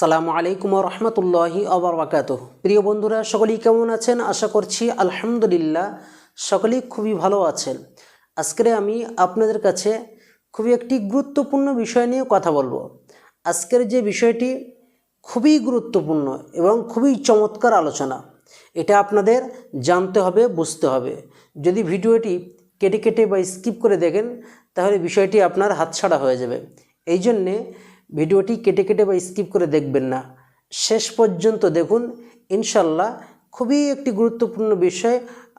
সালামু আলাইকুম রহমতুল্লাহি আবরকাত প্রিয় বন্ধুরা, সকলেই কেমন আছেন? আশা করছি আলহামদুলিল্লাহ সকলেই খুবই ভালো আছেন। আজকে আমি আপনাদের কাছে খুবই একটি গুরুত্বপূর্ণ বিষয় নিয়ে কথা বলব। আজকের যে বিষয়টি খুবই গুরুত্বপূর্ণ এবং খুবই চমৎকার আলোচনা, এটা আপনাদের জানতে হবে, বুঝতে হবে। যদি ভিডিওটি কেটে কেটে বা স্কিপ করে দেখেন, তাহলে বিষয়টি আপনার হাতছাড়া হয়ে যাবে। এই জন্যে ভিডিওটি কেটে কেটে বা স্কিপ করে দেখবেন না। শেষ পর্যন্ত দেখুন। ইনশাল্লাহ খুবই একটি গুরুত্বপূর্ণ বিষয়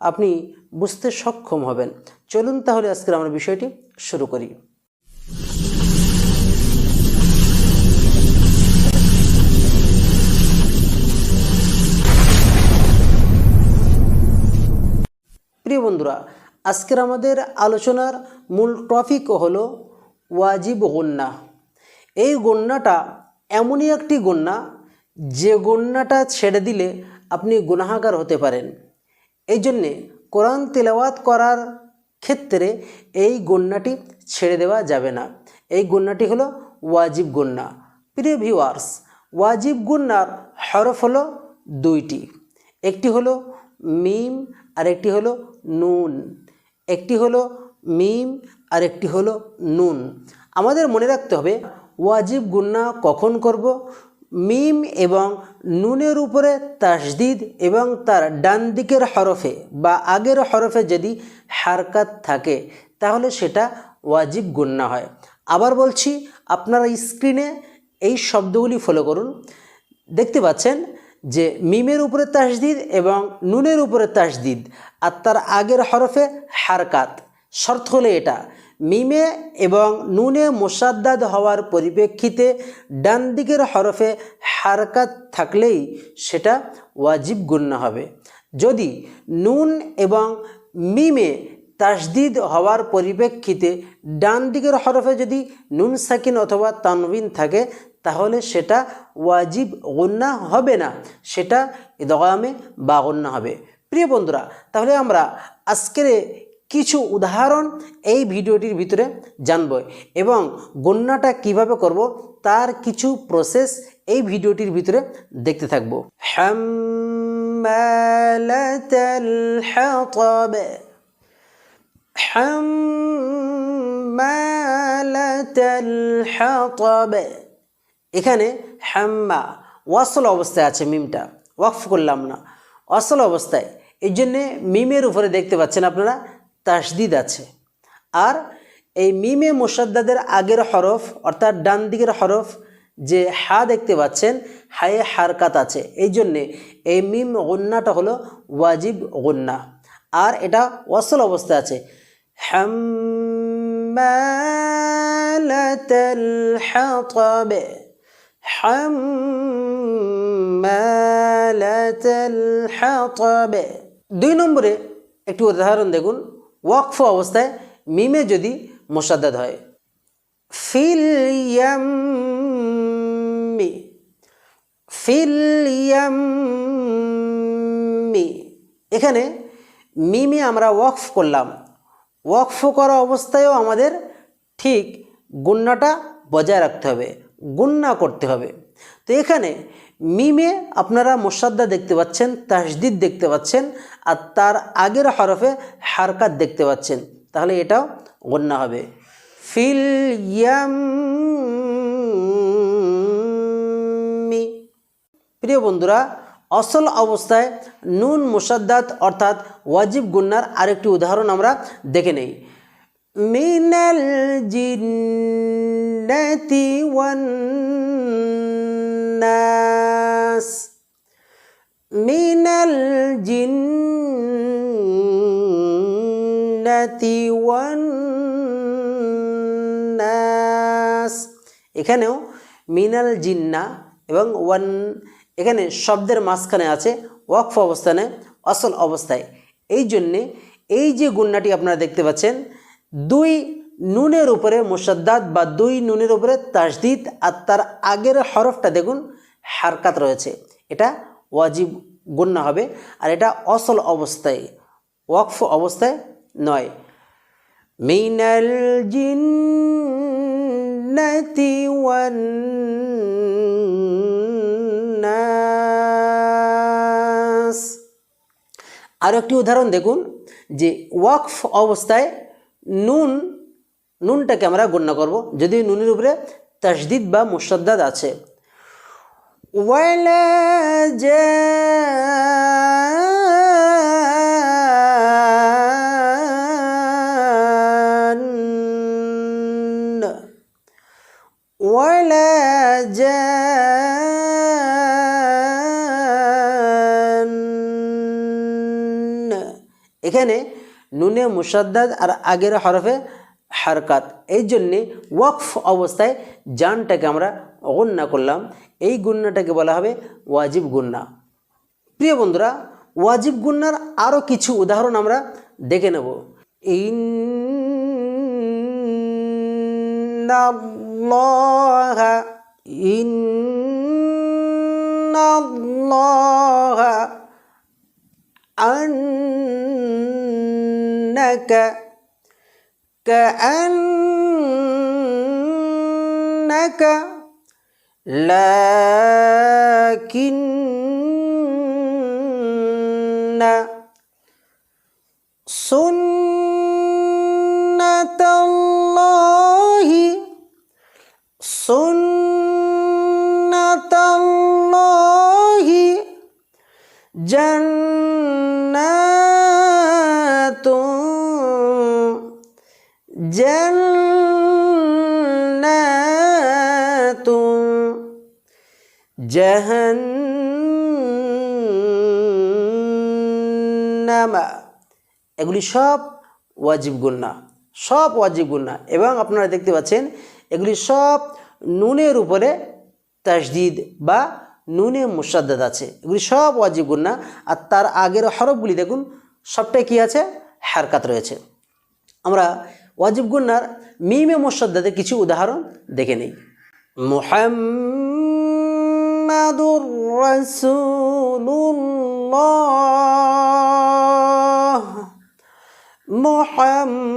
আপনি বুঝতে সক্ষম হবেন। চলুন তাহলে আজকের আমরা বিষয়টি শুরু করি। প্রিয় বন্ধুরা, আজকের আমাদের আলোচনার মূল টপিক হলো ওয়াজিব গন্যা এই গণ্যাটা এমনই একটি গণ্যা, যে গণ্যাটা ছেড়ে দিলে আপনি গুনাহাগার হতে পারেন। এই জন্যে কোরআন তেলাওয়াত করার ক্ষেত্রে এই গণ্যাটি ছেড়ে দেওয়া যাবে না। এই গণ্যাটি হলো ওয়াজিব গণ্যা। প্রিয় ভিউয়ার্স, ওয়াজিব গণ্যার হরফ হলো দুইটি। একটি হলো মিম আর একটি হলো নুন। একটি হলো মিম আর একটি হলো নুন। আমাদের মনে রাখতে হবে ওয়াজিব গুন্না কখন করব? মিম এবং নুনের উপরে তাসদিদ এবং তার ডান দিকের হরফে বা আগের হরফে যদি হারকাত থাকে, তাহলে সেটা ওয়াজিব গুন্না হয়। আবার বলছি, আপনারা স্ক্রিনে এই শব্দগুলি ফলো করুন। দেখতে পাচ্ছেন যে মিমের উপরে তাসদিদ এবং নুনের উপরে তাসদিদ আর তার আগের হরফে হারকাত। শর্ত হলে এটা মিমে এবং নুনে মোসাদ্দাদ হওয়ার পরিপ্রেক্ষিতে ডান দিকের হরফে হারকাত থাকলেই সেটা ওয়াজিব গণ্য হবে। যদি নুন এবং মিমে তাসদিদ হওয়ার পরিপ্রেক্ষিতে ডান দিকের হরফে যদি নুন সাকিন অথবা তানবিন থাকে, তাহলে সেটা ওয়াজিব গন্যা হবে না। সেটা ইদগামে বা গন্যা হবে। প্রিয় বন্ধুরা, তাহলে আমরা আজকের কিছু উদাহরণ এই ভিডিওটির ভিতরে জানব এবং গণ্যাটা কীভাবে করব তার কিছু প্রসেস এই ভিডিওটির ভিতরে দেখতে থাকব। এখানে হাম্মা ওয়াসল অবস্থায় আছে মিমটা, ওয়াকফ করলাম না। অসল অবস্থায়। এই জন্যে মিমের উপরে দেখতে পাচ্ছেন আপনারা তাসদিদ আছে। আর এই মিমে মোসাদ্দাদের আগের হরফ, অর্থাৎ ডান দিকের হরফ যে হা দেখতে পাচ্ছেন, হায়ে হারকাত আছে। এই জন্যে এই মিম গন্যাটা হলো ওয়াজিব গন্যা আর এটা ওয়াসল অবস্থায় আছে। হাম্মালাতাল হাতাব। দুই নম্বরে একটু উদাহরণ দেখুন। ওয়াকফ অবস্থায় মিমে যদি মোসাদ্দাদ হয়। Feel yummy feel yummy. এখানে মিমে আমরা ওয়াকফ করলাম। ওয়াকফ করা অবস্থায়ও আমাদের ঠিক গুন্নাটা বজায় রাখতে হবে গুন্না করতে হবে। তো এখানে মিমে আপনারা মোসাদ্দা দেখতে পাচ্ছেন তাসদিদ দেখতে পাচ্ছেন, আর তার আগের হরফে হারকাত দেখতে পাচ্ছেন। তাহলে এটাও গণ্যা হবে। ফিল প্রিয় বন্ধুরা, অসল অবস্থায় নুন মুসাদ্দাত অর্থাৎ ওয়াজিব গুন্নার আরেকটি উদাহরণ আমরা দেখে নেই। মিনাল জিন্নাতি ওয়ান الناس من الجنة والناس এখানেও মিনাল জিন্না এবং ওয়ান এখানে শব্দের মাঝখানে আছে ওয়াকফ অবস্থানে অসল অবস্থায় এই জন্যে এই যে গুন্নাটি আপনারা দেখতে পাচ্ছেন দুই নুনের উপরে মোসাদ্দাদ বা দুই নুনের উপরে তাসদিদ আর তার আগের হরফটা দেখুন হারকাত রয়েছে। এটা ওয়াজিব গণ্য হবে, আর এটা অসল অবস্থায়, ওয়াকফ অবস্থায় নয়। মিনাল জিন্নাতি আরও একটি উদাহরণ দেখুন, যে ওয়াকফ অবস্থায় নুন, নুনটাকে আমরা গণ্য করব। যদি নুনের উপরে তসদিদ বা মুসাদ্দাদ আছে ওয়ালা জান ولا جان এখানে নুনে মুসাদ্দাদ আর আগের হরফে হারকাত এই জন্যে ওয়াকফ অবস্থায় জানটাকে আমরা গণ্যা করলাম এই গুন্নাটাকে বলা হবে ওয়াজিব গুন্না প্রিয় বন্ধুরা ওয়াজিব গুন্নার আরও কিছু উদাহরণ আমরা দেখে নেব ইন্নাল্লাহ ইন্নাল্লাহ أنك كأنك لكن سنة الله سنة الله جنات জাহান্নামা। এগুলি সব ওয়াজিব গুন্না সব ওয়াজিব গুন্না এবং আপনারা দেখতে পাচ্ছেন, এগুলি সব নুনের উপরে তাসদিদ বা নুনে মুসাদ্দাদ আছে। এগুলি সব ওয়াজিব গুন্না আর তার আগের হরফগুলি দেখুন, সবটাই কি আছে? হারকাত রয়েছে। আমরা ওয়াজিব গুন্নার মিমে মুসাদ্দাদের কিছু উদাহরণ দেখে নেই। মোহাম্ম محمد رسول الله. محمد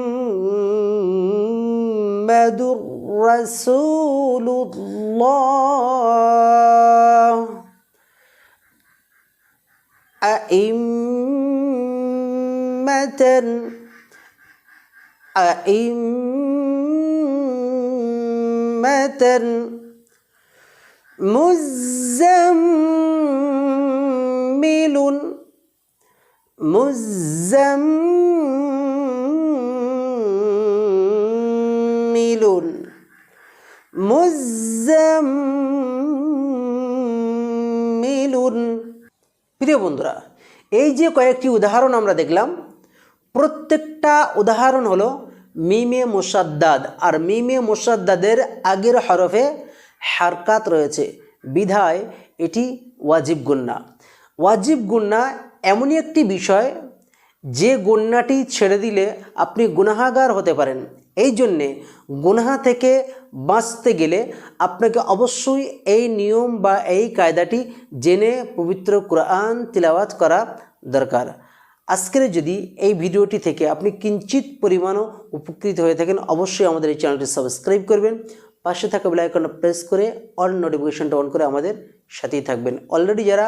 رسول الله. أئمة أئمة মুজাম্মিলুন মুজাম্মিলুন মিলুন প্রিয় বন্ধুরা, এই যে কয়েকটি উদাহরণ আমরা দেখলাম, প্রত্যেকটা উদাহরণ হলো মিমে মোসাদ্দাদ আর মিমে মোসাদ্দাদের আগের হরফে হারকাত রয়েছে। বিধায় এটি ওয়াজিব গুন্না। ওয়াজিব গুন্না এমনই একটি বিষয়, যে গুন্নাটি ছেড়ে দিলে আপনি গুনাহাগার হতে পারেন। এই জন্যে গুনাহা থেকে বাঁচতে গেলে আপনাকে অবশ্যই এই নিয়ম বা এই কায়দাটি জেনে পবিত্র কোরআন তিলাওয়াত করা দরকার। আজকের যদি এই ভিডিওটি থেকে আপনি কিঞ্চিত পরিমাণও উপকৃত হয়ে থাকেন, অবশ্যই আমাদের এই চ্যানেলটি সাবস্ক্রাইব করবেন। পাশে থাকা বেলাইকনটা প্রেস করে অল নোটিফিকেশনটা অন করে আমাদের সাথেই থাকবেন। অলরেডি যারা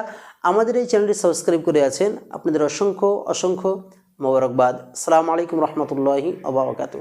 আমাদের এই চ্যানেলটি সাবস্ক্রাইব করে আছেন, আপনাদের অসংখ্য অসংখ্য মোবারকবাদ। সালামু আলাইকুম রহমতুল্লাহি আবরকাতু